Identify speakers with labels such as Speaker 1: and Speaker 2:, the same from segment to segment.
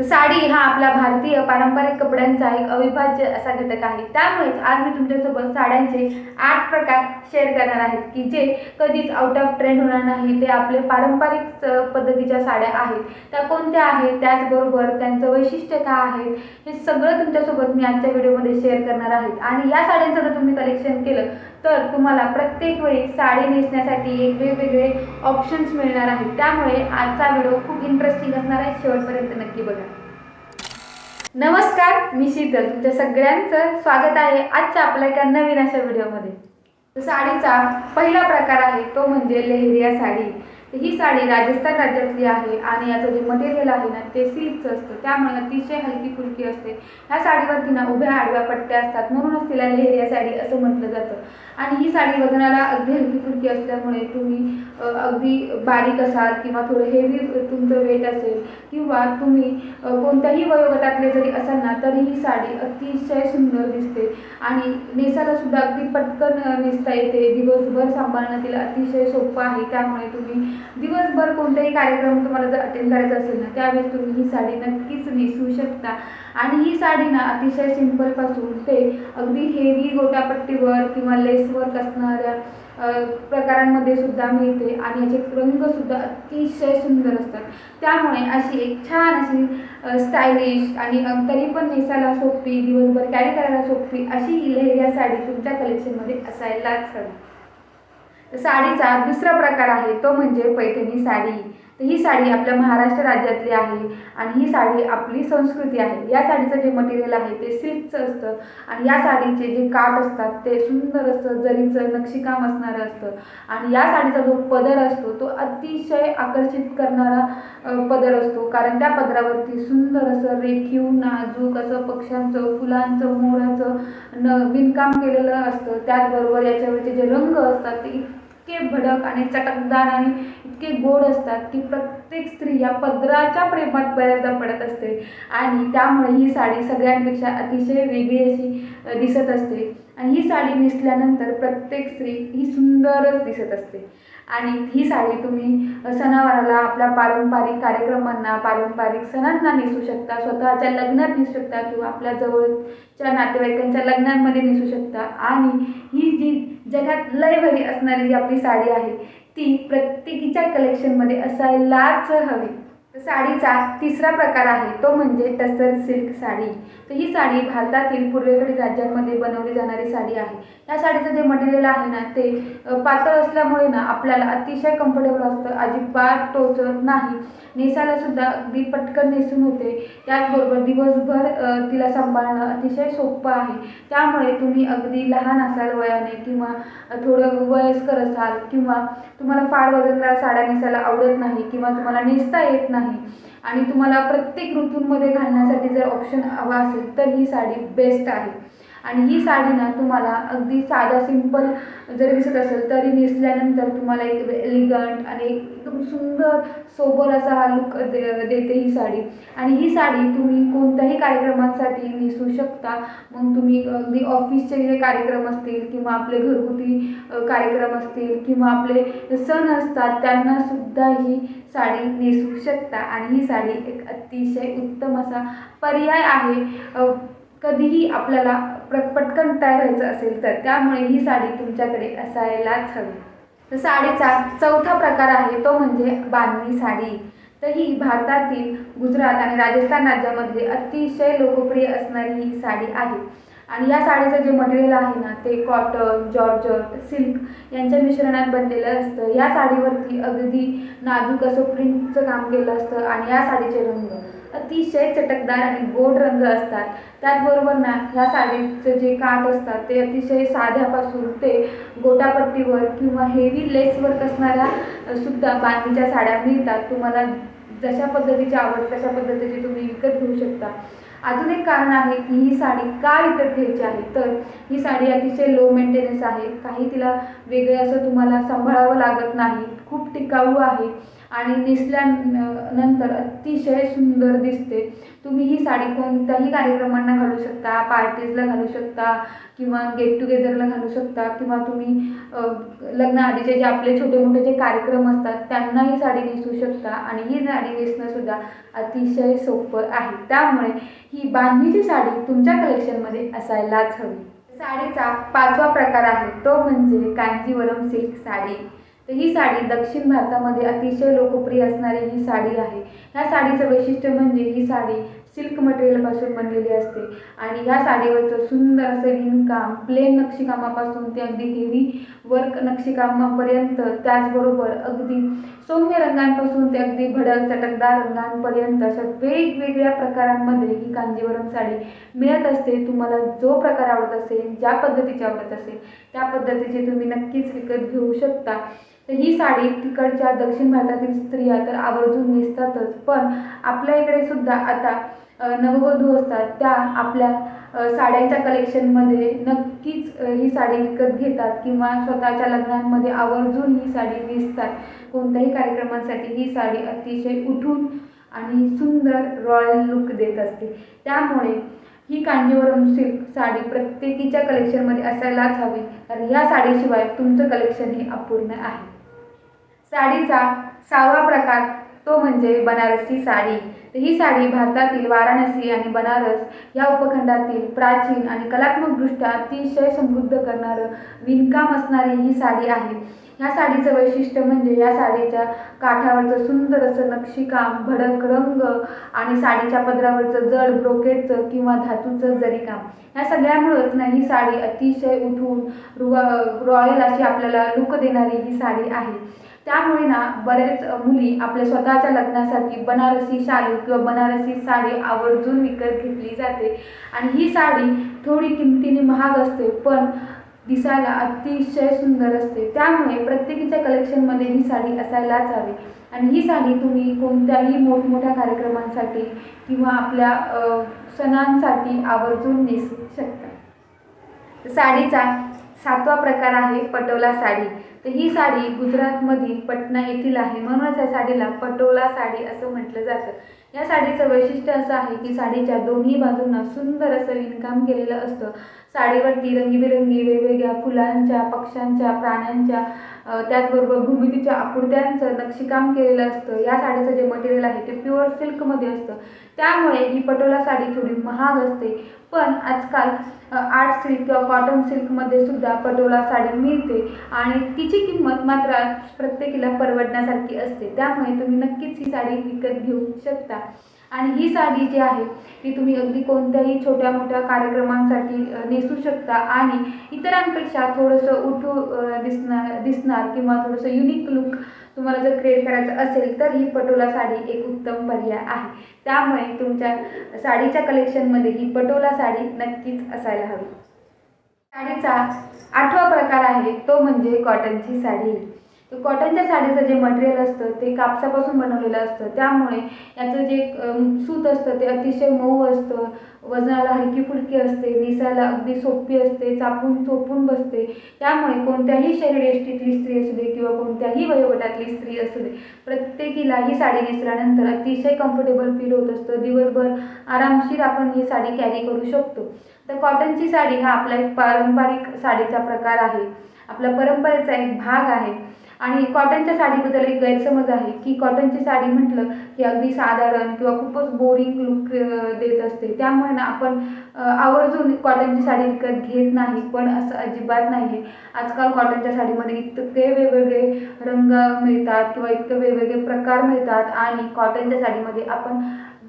Speaker 1: साडी हा आपला भारतीय पारंपरिक कपड्यांचा एक अविभाज्य असा घटक आहे. त्यामुळेच आज मी तुमच्यासोबत साड्यांचे आठ प्रकार शेअर करणार आहेत की जे कधीच आउट ऑफ ट्रेंड होणार नाही. ते आपले पारंपरिक पद्धतीच्या साड्या आहेत. त्या कोणत्या आहेत? त्याचबरोबर त्यांचं वैशिष्ट्य काय आहे हे सगळं तुमच्यासोबत मी आजच्या व्हिडिओमध्ये शेअर करणार आहेत. आणि या साड्यांचं जर तुम्ही कलेक्शन केलं तर तुम्हाला प्रत्येक वेळी साडी नेसण्यासाठी एक वेगवेगळे ऑप्शन्स मिळणार आहेत. त्यामुळे आजचा व्हिडिओ खूप इंटरेस्टिंग असणार आहे. शेवटपर्यंत नक्की बघा. नमस्कार मी शीतल. तुमच्या सगळ्यांचं स्वागत आहे आजच्या आपल्या एका नवीन अशा व्हिडिओमध्ये. तर साडीचा पहिला प्रकार आहे तो म्हणजे लेहरिया साडी. ही साडी राजस्थान राज्यातली आहे आणि याचं जे मटेरियल आहे ना ते सिल्कचं असतं. त्यामुळे अतिशय हलकी फुलकी असते. ह्या साडीवरती ना उभ्या आडव्या पट्ट्या असतात. म्हणूनच तिला लेहरिया साडी असं म्हटलं जातं. आणि ही साडी वजनाला अगदी हलकी फुलकी असल्यामुळे तुम्ही अगदी बारीक असाल किंवा थोडं हेवी तुमचं वेट असेल किंवा तुम्ही कोणत्याही वयोगटातले जरी असाल ना तरी ही साडी अतिशय सुंदर दिसते. आणि नेसायला सुद्धा अगदी पटकन नेसता येते. दिवसभर सांभाळणं तिला अतिशय सोपं आहे. त्यामुळे तुम्ही दिवसभर कोणताही कार्यक्रम तुम्हाला जर अटेंड करायचा असेल ना त्यावेळेस तुम्ही ही साडी नक्कीच नेसू शकता. आणि ही साडी ना अतिशय सिंपलपासून ते अगदी हेवी गोटापट्टीवर किंवा लेस वर्क असणाऱ्या प्रकारांमध्ये सुद्धा मिळते आणि याचे रंगसुद्धा अतिशय सुंदर असतात. त्यामुळे अशी एक छान अशी स्टायलिश आणि तरी पण नेसायला सोपी दिवसभर कॅरी करायला सोपी अशी ही लेहरिया साडी तुमच्या कलेक्शनमध्ये असायलाच हवी. साडीचा दुसरा प्रकार आहे तो म्हणजे पैठणी साडी. तर ही साडी आपल्या महाराष्ट्र राज्यातली आहे आणि ही साडी आपली संस्कृती आहे. या साडीचं जे मटेरियल आहे ते सिल्कचं असतं आणि या साडीचे जे काठ असतात ते सुंदर असतं जरीचं नक्षीकाम असणारं असतं. आणि या साडीचा जो पदर असतो तो अतिशय आकर्षित करणारा पदर असतो. कारण त्या पदरावरती सुंदर असं रेखीव नाजूक असं पक्ष्यांचं फुलांचं मोराचं न विणकाम केलेलं असतं. त्याचबरोबर याच्यावरचे जे रंग असतात ते इतके भडक आणि चटकदार आणि इतके गोड असतात की प्रत्येक स्त्री या पदराच्या प्रेमात बऱ्याचदा पडत असते. आणि त्यामुळे ही साडी सगळ्यांपेक्षा अतिशय वेगळी अशी दिसत असते. आणि ही साडी नेसल्यानंतर प्रत्येक स्त्री ही सुंदरच दिसत असते. आणि ही साडी तुम्ही सणावाराला आपल्या पारंपरिक कार्यक्रमांना पारंपरिक सणांना नेसू शकता स्वतःच्या लग्नात नेसू शकता किंवा आपल्या जवळच्या नातेवाईकांच्या लग्नांमध्ये नेसू शकता. आणि ही जी जगात लय भरी असणारी जी आपली साडी आहे. ती प्रत्येकीच्या कलेक्शनमध्ये असायलाच हवी. साडीचा तिसरा प्रकार आहे तो म्हणजे टसर सिल्क साडी. तर ही साडी भारतातील पूर्वेकडील राज्यांमध्ये बनवली जाणारी साडी आहे. या साडीचं जे मटेरियल आहे ना ते पातळ असल्यामुळे ना आपल्याला अतिशय कम्फर्टेबल असतं. अजिबात टोचत नाही. नेसायला सुद्धा अगदी पटकन नेसून होते. त्याचबरोबर दिवसभर तिला सांभाळणं अतिशय सोपं आहे. त्यामुळे तुम्ही अगदी लहान असाल वयाने किंवा थोडं वयस्कर असाल किंवा तुम्हाला फार वजनदार साड्या नेसायला आवडत नाही किंवा तुम्हाला नेसता येत नाही आणि तुम्हाला प्रत्येक ऋतूंमध्ये घालण्यासाठी जर ऑप्शन हवा असेल तर ही साडी बेस्ट आहे. आणि ही साडी ना तुम्हाला अगदी साधा सिंपल जरी दिसत असेल तरी नेसल्यानंतर तुम्हाला एक एलिगंट आणि एकदम सुंदर सोबर असा हा लुक दे देते ही साडी. आणि ही साडी तुम्ही कोणत्याही कार्यक्रमांसाठी नेसू शकता. मग तुम्ही अगदी ऑफिसचे जे कार्यक्रम असतील किंवा आपले घरगुती कार्यक्रम असतील किंवा आपले सण असतात त्यांना सुद्धा ही साडी नेसू शकता. आणि ही साडी एक अतिशय उत्तम असा पर्याय आहे. कधीही आपल्याला पटकन तयार व्हायचं असेल तर त्यामुळे ही साडी तुमच्याकडे असायलाच हवी. तर साडीचा चौथा प्रकार आहे तो म्हणजे बांधणी साडी. तर ही भारतातील गुजरात आणि राजस्थान राज्यामध्ये अतिशय लोकप्रिय असणारी ही साडी आहे. आणि या साडीचं जे मटेरियल आहे ना ते कॉटन जॉर्जट सिल्क यांच्या मिश्रणात बनलेलं असतं. या साडीवरती अगदी नाजूक असं प्रिंटचं काम केलं असतं आणि या साडीचे रंग अतिशय चटकदार आणि गोड रंग असतात. त्याचबरोबर ना ह्या साडीचं जे काठ असतात ते अतिशय साध्यापासून ते गोटापट्टीवर किंवा हेवी लेसवर्क असणाऱ्या सुद्धा बांधणीच्या साड्या मिळतात. तुम्हाला जशा पद्धतीची आवड तशा पद्धतीची तुम्ही विकत घेऊ शकता. अजून एक कारण आहे की ही साडी का विकत घ्यायची आहे? तर ही साडी अतिशय लो मेंटेनन्स आहे. काही तिला वेगळे असं तुम्हाला सांभाळावं लागत नाही. खूप टिकाऊ आहे. आणि नेसल्यानंतर अतिशय सुंदर दिसते. तुम्ही ही साडी कोणत्याही कार्यक्रमांना घालू शकता पार्टीजला घालू शकता किंवा गेट टुगेदरला घालू शकता किंवा तुम्ही लग्नाआधीचे जे आपले छोटे मोठे जे कार्यक्रम असतात त्यांना ही साडी नेसू शकता आणि ही साडी नेसणंसुद्धा अतिशय सोपं आहे. त्यामुळे ही बांधणीची साडी तुमच्या कलेक्शनमध्ये असायलाच हवी. साडीचा पाचवा प्रकार आहे तो म्हणजे कांजीवरम सिल्क साडी. तर ही साडी दक्षिण भारतामध्ये अतिशय लोकप्रिय असणारी ही साडी आहे. ह्या साडीचं वैशिष्ट्य म्हणजे ही साडी सिल्क मटेरियलपासून बनलेली असते. आणि ह्या साडीवरचं सुंदर असं विणकाम प्लेन नक्षीकामापासून ते अगदी हेवी वर्क नक्षीकामापर्यंत त्याचबरोबर अगदी सौम्य रंगांपासून ते अगदी भडक चटकदार रंगांपर्यंत अशा वेगवेगळ्या प्रकारांमध्ये ही कांजीवरम साडी मिळत असते. तुम्हाला जो प्रकार आवडत असेल ज्या पद्धतीची आवडत असेल त्या पद्धतीची तुम्ही नक्कीच विकत घेऊ शकता. तर ही साडी तिकडच्या दक्षिण भारतातील स्त्रिया तर आवर्जून नेसतातच पण आपल्या इकडे सुद्धा आता नववधू असतात त्या आपल्या साड्यांच्या कलेक्शनमध्ये नक्कीच ही साडी विकत घेतात किंवा स्वतःच्या लग्नांमध्ये आवर्जून ही साडी नेसतात. कोणत्याही कार्यक्रमांसाठी ही साडी अतिशय उठून आणि सुंदर रॉयल लुक देत असते. त्यामुळे ही कांजीवरम सिल्क साडी प्रत्येकीच्या कलेक्शनमध्ये असायलाच हवी. कारण या साडीशिवाय तुमचं कलेक्शन हे अपूर्ण आहे. साडीचा सहावा प्रकार तो म्हणजे बनारसी साडी. तर ही साडी भारतातील वाराणसी आणि बनारस या उपखंडातील प्राचीन आणि कलात्मकदृष्ट्या अतिशय समृद्ध करणारं विणकाम असणारी ही साडी आहे. ह्या साडीचं वैशिष्ट्य म्हणजे या साडीच्या काठावरचं सुंदर असं नक्षीकाम भडक रंग आणि साडीच्या पदरावरचं जड ब्रोकेटचं किंवा धातूचं जरीकाम. या सगळ्यामुळंच ना ही साडी अतिशय उठून रुवा रॉयल अशी आपल्याला लुक देणारी ही साडी आहे. त्यामुळे ना बरेच मुली आपल्या स्वतःच्या लग्नासाठी बनारसी शाली किंवा बनारसी साडी आवर्जून विकत घेतली जाते. आणि ही साडी थोडी किमतीने महाग असते पण दिसायला अतिशय सुंदर असते. त्यामुळे प्रत्येकीच्या कलेक्शनमध्ये ही साडी असायलाच हवी. आणि ही साडी तुम्ही कोणत्याही मोठमोठ्या कार्यक्रमांसाठी किंवा आपल्या सणांसाठी आवर्जून नेसू शकता. साडीचा सातवा प्रकार आहे पटोला साडी. तर ही साडी गुजरातमधील पटना येथील आहे. म्हणूनच या साडीला पटोला साडी असं म्हटलं जातं. या साडीचं वैशिष्ट्य असं आहे की साडीच्या दोन्ही बाजूंना सुंदर असं विणकाम केलेलं असतं. साडीवरती रंगीबेरंगी वेगवेगळ्या फुलांच्या पक्ष्यांच्या प्राण्यांच्या त्याचबरोबर भूमितीच्या आकृत्यांचं नक्षीकाम केलेलं असतं. या साडीचं जे मटेरियल आहे ते प्युअर सिल्कमध्ये असतं. त्यामुळे ही पटोला साडी थोडी महाग असते. पण आजकाल आर्ट सिल्क किंवा कॉटन सिल्कमध्ये सुद्धा पटोला साडी मिळते. आणि तिची किंमत मात्र प्रत्येकीला परवडण्यासारखी असते. त्यामुळे तुम्ही नक्कीच ही साडी विकत घेऊ शकता. आणि ही साडी जी आहे ती तुम्ही अगदी कोणत्याही छोट्या मोठ्या कार्यक्रमांसाठी नेसू शकता. आणि इतरांपेक्षा थोडंसं उठू दिसणार दिसणार किंवा थोडंसं युनिक लुक तुम्हाला जर क्रिएट करायचं असेल तर ही पटोला साडी एक उत्तम पर्याय आहे. त्यामुळे तुमच्या साडीच्या कलेक्शनमध्ये ही पटोला साडी नक्कीच असायला हवी. साडीचा आठवा प्रकार आहे तो म्हणजे कॉटनची साडी. कॉटनच्या साडीचं जे मटेरियल असतं ते कापसापासून बनवलेलं असतं. त्यामुळे याचं जे सूत असतं ते अतिशय मऊ असतं. वजनाला हलकी फुलकी असते निसायला अगदी सोपी असते चापून चोपून बसते. त्यामुळे कोणत्याही शरीरयष्टीतली स्त्री असू दे किंवा कोणत्याही वयोगटातली स्त्री असू दे प्रत्येकीला ही साडी नेसल्यानंतर अतिशय कम्फर्टेबल फील होत असतं. दिवसभर आरामशीर आपण ही साडी कॅरी करू शकतो. तर कॉटनची साडी हा आपला एक पारंपरिक साडीचा प्रकार आहे. आपल्या परंपरेचा एक भाग आहे. आणि कॉटनच्या साडीबद्दल एक गैरसमज आहे की कॉटनची साडी म्हटलं की अगदी साधारण किंवा खूपच बोरिंग लुक देत असते. त्यामुळे ना आपण आवर्जून कॉटनची साडी विकत घेत नाही पण असं अजिबात नाही आहे आजकाल कॉटनच्या साडीमध्ये इतके वेगवेगळे रंग मिळतात किंवा इतके वेगवेगळे प्रकार मिळतात आणि कॉटनच्या साडीमध्ये आपण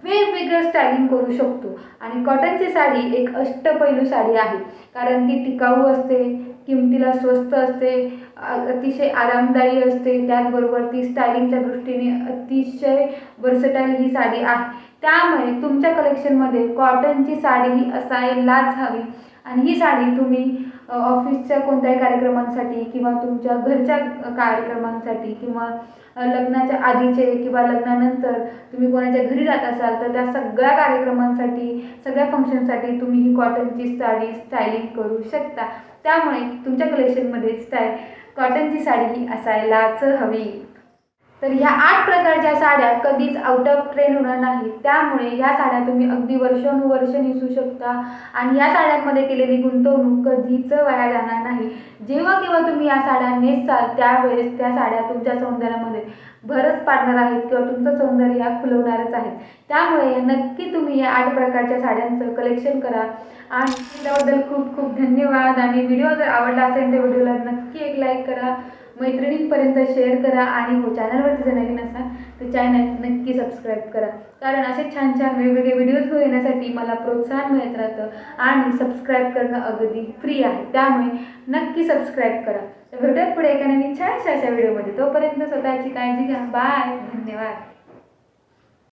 Speaker 1: वेगवेगळं स्टायलिंग करू शकतो. आणि कॉटनची साडी एक अष्टपैलू साडी आहे. कारण ती टिकाऊ असते किमतीला स्वस्त असते अतिशय आरामदायी असते. त्याचबरोबर ती स्टायलिंगच्या दृष्टीने अतिशय वर्सटाईल ही साडी आहे. त्यामुळे तुमच्या कलेक्शनमध्ये कॉटनची साडी ही असायलाच हवी. आणि ही साडी तुम्ही ऑफिसच्या कोणत्याही कार्यक्रमांसाठी किंवा तुमच्या घरच्या कार्यक्रमांसाठी किंवा लग्नाच्या आधीचे किंवा लग्नानंतर तुम्ही कोणाच्या घरी जात असाल तर त्या सगळ्या कार्यक्रमांसाठी सगळ्या फंक्शनसाठी तुम्ही ही कॉटनची साडी स्टायलिंग करू शकता. त्यामुळे तुमच्या कलेक्शनमध्ये स्टाय कॉटनची साडी ही असायलाच हवी. तर ह्या आठ प्रकारच्या साड्या कधीच आउट ऑफ ट्रेंड होणार नाही त्यामुळे ह्या साड्या तुम्ही अगदी वर्षानुवर्ष नेसू शकता आणि या साड्यांमध्ये केलेली गुंतवणूक कधीच वाया जाणार नाही. जेव्हा केव्हा तुम्ही या साड्या नेसाल त्यावेळेस त्या साड्या तुमच्या सौंदर्यामध्ये भरच पाडणार आहेत किंवा तुमचं सौंदर्य या खुलवणारच आहेत. त्यामुळे नक्की तुम्ही या आठ प्रकारच्या साड्यांचं कलेक्शन करा. आणि त्याबद्दल खूप खूप धन्यवाद. आणि व्हिडिओ जर आवडला असेल तर व्हिडिओला नक्की एक लाईक करा. मैत्रिणींपर्यंत शेअर करा आणि हो चॅनलवरती जर नवीन असाल तर चॅनल नक्की सबस्क्राईब करा. कारण असे छान छान वेगवेगळे व्हिडिओज हो येण्यासाठी मला प्रोत्साहन मिळत राहतं आणि सबस्क्राईब करणं अगदी फ्री आहे. त्यामुळे नक्की सबस्क्राईब करा. तर भेटत पुढे एका नवीन छानशा अशा व्हिडिओमध्ये तोपर्यंत स्वतःची काळजी घ्या. बाय धन्यवाद.